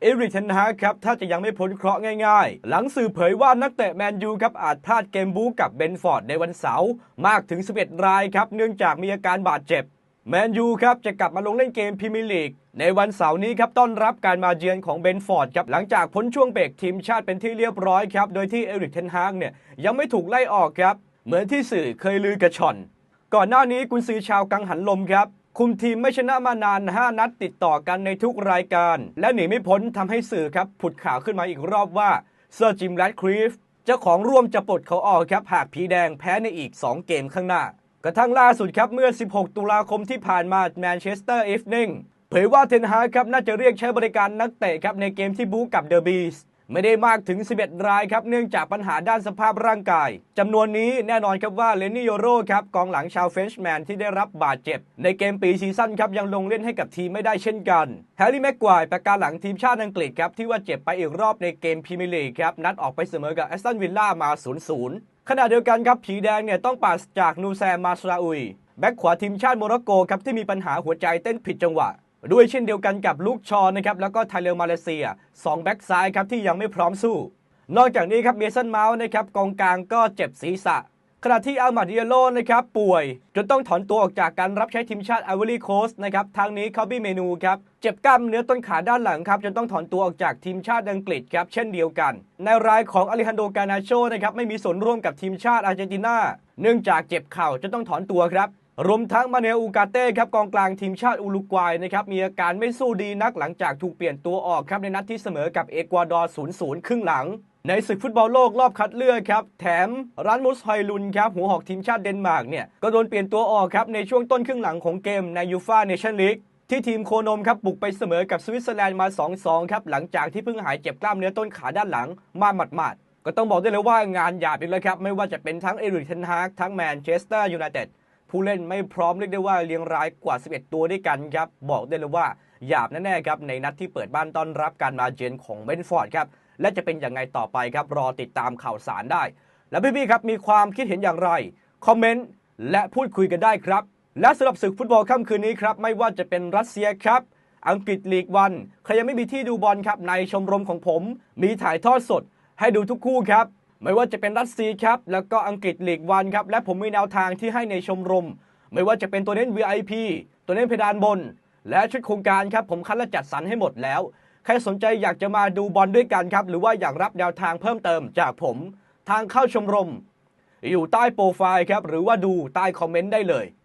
เอริกเทนฮาครับถ้าจะยังไม่พ้นเคราะห์ง่ายๆ หลังสื่อเผยว่านักเตะแมนยูครับอาจพลาดเกมบู๊กับเบนฟอร์ดในวันเสาร์มากถึง 11 รายครับ เนื่องจากมีอาการบาดเจ็บ แมนยูครับจะกลับมาลงเล่นเกมพรีเมียร์ลีก ในวันเสาร์นี้ครับต้อนรับการมาเยือนของเบนฟอร์ดครับหลังจากพ้นช่วงเบรกทีมชาติเป็นที่เรียบร้อยครับโดยที่เอริกเทนฮากเนี่ยยังไม่ถูกไล่ออกครับเหมือนที่สื่อเคยลือกระชอนก่อนหน้านี้กุนซือชาวกังหันลมครับ คุมทีมไม่ชนะมานาน 5 นัดติดต่อกันในทุกรายการ และหนีไม่พ้นทำให้สื่อครับผุดข่าวขึ้นมาอีกรอบว่าเซอร์จิมแรดคลีฟเจ้าของร่วมจะปลดเขาออกครับ หากผีแดงแพ้ในอีก 2 เกมข้างหน้า กระทั่งล่าสุดครับเมื่อ 16 ตุลาคมที่ผ่านมาแมนเชสเตอร์อีฟนิงเผยว่าเทนฮาครับน่าจะเรียกใช้บริการนักเตะครับในเกมที่บู๊กับเดอะบีส ไม่ได้มากถึง 11 รายครับ เนื่องจากปัญหาด้านสภาพร่างกาย จำนวนนี้แน่นอนครับว่าเลนนี่โยโรครับกองหลังชาวเฟนช์แมนที่ได้รับบาดเจ็บ ในเกมปีซีซั่นครับยังลงเล่นให้กับทีมไม่ได้เช่นกัน แฮร์รี่แม็กควายประการหลังทีมชาติอังกฤษครับที่ว่าเจ็บไปอีกรอบในเกมพรีเมียร์ลีกครับนัดออกไปเสมอกับแอสตันวิลล่ามา 0-0 ขณะเดียวกันครับผีแดงเนี่ยต้องปราศจากนูแซมมาสราอุยแบ็กขวาทีมชาติโมร็อกโกครับที่มีปัญหาหัวใจเต้นผิดจังหวะ ด้วยเช่นเดียวกันกับลูกชอนะครับแล้วก็ไทเลอร์มาเลเซียสองแบ็กซ้ายครับที่ยังไม่พร้อมสู้ นอกจากนี้ครับเมสันเมาส์นะครับกองกลางก็เจ็บศีรษะ ขณะที่อัลมาดิเอโลนะครับป่วย จนต้องถอนตัวออกจากการรับใช้ทีมชาติไอวอรี่โคสต์นะครับทางนี้คาบี้เมนูครับเจ็บกล้ามเนื้อต้นขาด้านหลังครับจนต้องถอนตัวออกจากทีมชาติอังกฤษครับเช่นเดียวกัน ในรายของอลิฮันโดกานาโชนะครับไม่มีส่วนร่วมกับทีมชาติอาร์เจนตินาเนื่องจากเจ็บเข่าจนต้องถอนตัวครับ รวมทั้งมาเนลอูกาเต้ครับกองกลางทีมชาติอุรุกวัยนะครับมีอาการไม่สู้ดีนักหลังจากถูกเปลี่ยนตัวออกครับในนัดที่เสมอกับเอกวาดอร์ 0-0 ครึ่งหลัง ในศึกฟุตบอลโลกรอบคัดเลือกครับ แถมรันมุสไฮลุนครับหัวหอกทีมชาติเดนมาร์กเนี่ยก็โดนเปลี่ยนตัวออกครับในช่วงต้นครึ่งหลังของเกมในยูฟาเนชั่นลีกที่ทีมโคนมครับบุกไปเสมอกับสวิตเซอร์แลนด์มา 2-2 ครับหลังจากที่เพิ่งหายเจ็บกล้ามเนื้อต้นขาด้านหลังมาหมาดๆก็ต้องบอกได้เลยว่างานหยาบอีกแล้วครับไม่ว่าจะเป็นทั้งเอริกเทนฮากทั้งแมนเชสเตอร์ยูไนเต็ด ผู้เล่นไม่พร้อมเรียกได้ว่าเรียงรายกว่า 11 ตัวด้วยกันครับ บอกได้เลยว่าหยาบแน่ๆครับในนัดที่เปิดบ้านต้อนรับการมาเยือนของเบนฟอร์ดครับและจะเป็นอย่างไงต่อไปครับรอติดตามข่าวสารได้ แล้วพี่ๆครับมีความคิดเห็นอย่างไรคอมเมนต์และพูดคุยกันได้ครับ และสำหรับศึกฟุตบอลค่ำคืนนี้ครับไม่ว่าจะเป็นรัสเซียครับ อังกฤษลีกวันใครยังไม่มีที่ดูบอลครับในชมรมของผม มีถ่ายทอดสด ให้ดูทุกคู่ครับ ไม่ว่าจะเป็นรัสเซียครับแล้วก็อังกฤษลีกวันครับและผมมีแนวทางที่ให้ในชมรม ไม่ว่าจะเป็นตัวเน้น VIP ตัวเน้นเพดานบน และชุดโครงการครับผมคัดและจัดสรรให้หมดแล้ว ใครสนใจอยากจะมาดูบอลด้วยกันครับหรือว่าอยากรับแนวทางเพิ่มเติมจากผม ทางเข้าชมรม อยู่ใต้โปรไฟล์ครับหรือว่าดูใต้คอมเมนต์ได้เลย